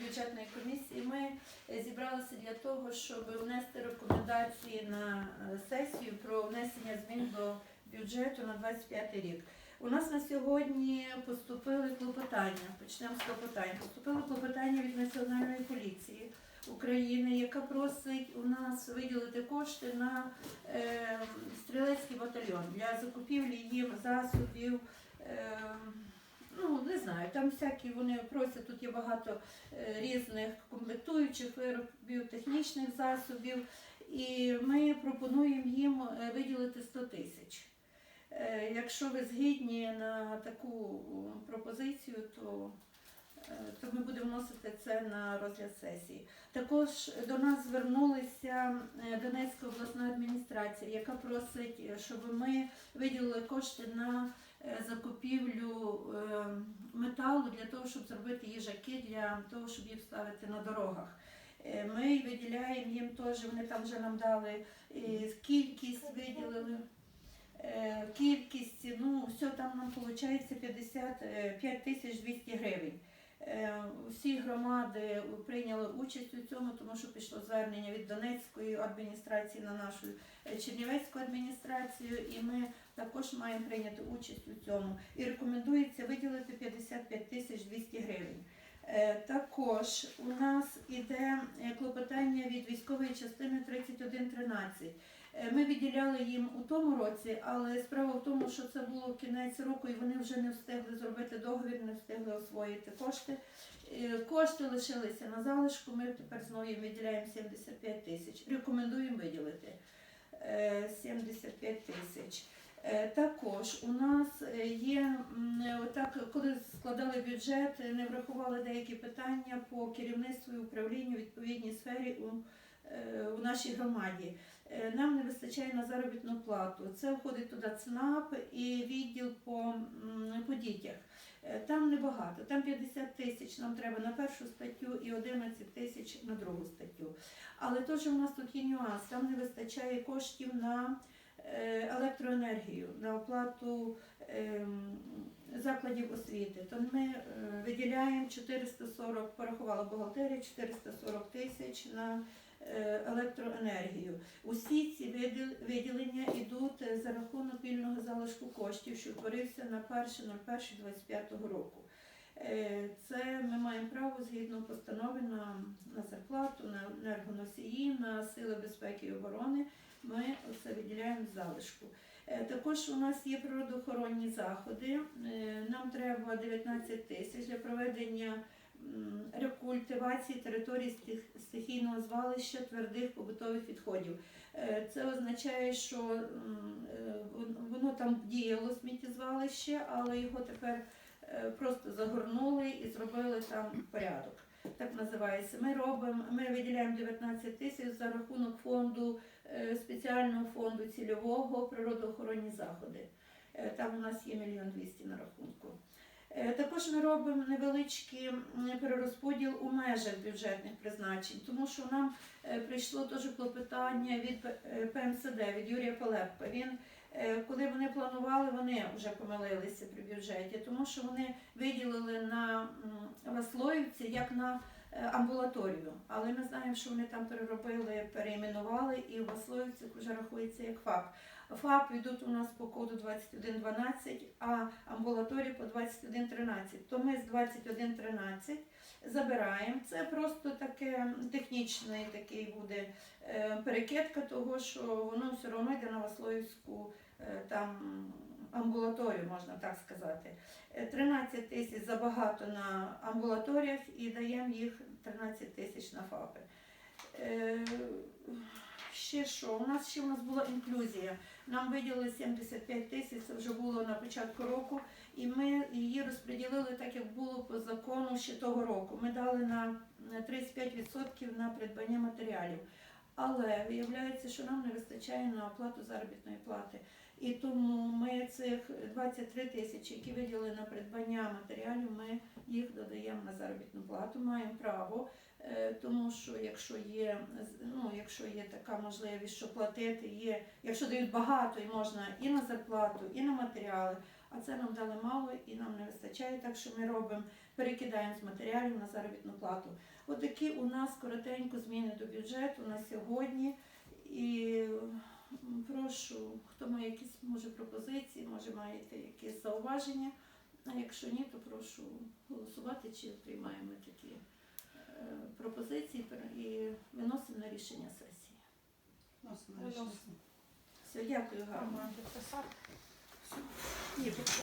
бюджетної комісії ми е, зібралися для того, щоб внести рекомендації на е, сесію про внесення змін до бюджету на 25 рік. У нас на сьогодні поступили клопотання. Почнемо з клопотань. Поступили клопотання від Національної поліції України, яка просить у нас виділити кошти на е, стрілецький батальйон для закупівлі їм засобів. Е, ну, не знаю, там всякі вони просять, тут є багато е, різних комплектуючих виробів, технічних засобів, і ми пропонуємо їм е, виділити 100 тисяч. Е, Якщо ви згідні на таку пропозицію, то, то ми будемо вносити це на розгляд сесії. Також до нас звернулася Донецька обласна адміністрація, яка просить, щоб ми виділили кошти на закупівлю е, металу для того, щоб зробити їжаки, для того, щоб їх ставити на дорогах. Е, Ми виділяємо їм теж, вони там вже нам дали е, кількість, виділили. е, Кількість, ну, все там нам виходить 55 тисяч 200 гривень. Е, Всі громади прийняли участь у цьому, тому що пішло звернення від Донецької адміністрації на нашу е, Чернівецьку адміністрацію, і ми також маємо прийняти участь у цьому. І рекомендується виділити 55 тисяч 200 гривень. Е, Також у нас іде від військової частини 3113. Е, Ми виділяли їм у тому році, але справа в тому, що це було кінець року, і вони вже не встигли зробити договір, не встигли освоїти кошти. Е, Кошти лишилися на залишку. Ми тепер знову їм виділяємо 75 тисяч. Рекомендуємо виділити е, 75 тисяч. Е, Також у нас е, є е, коли складали бюджет, не врахували деякі питання по керівництву і управлінню у відповідній сфері у, у нашій громаді. Нам не вистачає на заробітну плату. Це входить туди ЦНАП і відділ по, по дітях. Там небагато, там 50 тисяч нам треба на першу статтю і 11 тисяч на другу статтю. Але теж у нас тут є нюанс, там не вистачає коштів на електроенергію, на оплату ем, закладів освіти. То ми е, виділяємо 440, порахувала бухгалтерія, 440 тисяч на е, електроенергію. Усі ці виділення йдуть е, за рахунок вільного залишку коштів, що утворився на 1.01.25 року. Це ми маємо право згідно постанови на, на зарплату, на енергоносії, на сили безпеки і оборони. Ми це виділяємо з залишку. Е, Також у нас є природоохоронні заходи. Е, Нам треба 19 тисяч для проведення рекультивації території стихійного звалища твердих побутових відходів. Е, Це означає, що воно там діяло сміттєзвалище, але його тепер просто загорнули і зробили там порядок. Так називається. Ми робимо, ми виділяємо 19 тисяч за рахунок фонду е, спеціального фонду цільового природоохоронні заходи. Е, Там у нас є мільйон двісті на рахунку. Е, Також ми робимо невеличкий перерозподіл у межах бюджетних призначень, тому що нам прийшло теж клопотання від ПМСД, від Юрія Палепка. Він, коли вони планували, вони вже помилилися при бюджеті, тому що вони виділили на Васлоївці як на е, амбулаторію. Але ми знаємо, що вони там переробили, переіменували, і в Васлоївці вже рахується як ФАП. ФАП йдуть у нас по коду 2112, а амбулаторії по 2113. То ми з 2113 забираємо. Це просто таке технічний такий буде е, перекидка того, що воно все одно йде на Васлоївську е, там амбулаторію, можна так сказати. Е, 13 тисяч забагато на амбулаторіях і даємо їх 13 тисяч на ФАПи. Ще що? У нас ще у нас була інклюзія. Нам виділили 75 тисяч, це вже було на початку року, і ми її розподілили так, як було по закону ще того року. Ми дали на на 35% на придбання матеріалів. Але виявляється, що нам не вистачає на оплату заробітної плати. І тому ми цих 23 тисячі, які виділили на придбання матеріалів, ми їх додаємо на заробітну плату. Маємо право, тому що якщо є, ну, якщо є така можливість, що платити є, якщо дають багато, і можна і на зарплату, і на матеріали. а це нам дали мало і нам не вистачає, так що ми робимо, перекидаємо з матеріалів на заробітну плату. Отакі у нас коротенько зміни до бюджету на сьогодні. І прошу, хто має якісь може пропозиції, може маєте якісь зауваження. А якщо ні, то прошу голосувати, чи приймаємо такі е, пер- і виносимо на рішення сесії. Вносимо рішення. Все, дякую гарно. Ні,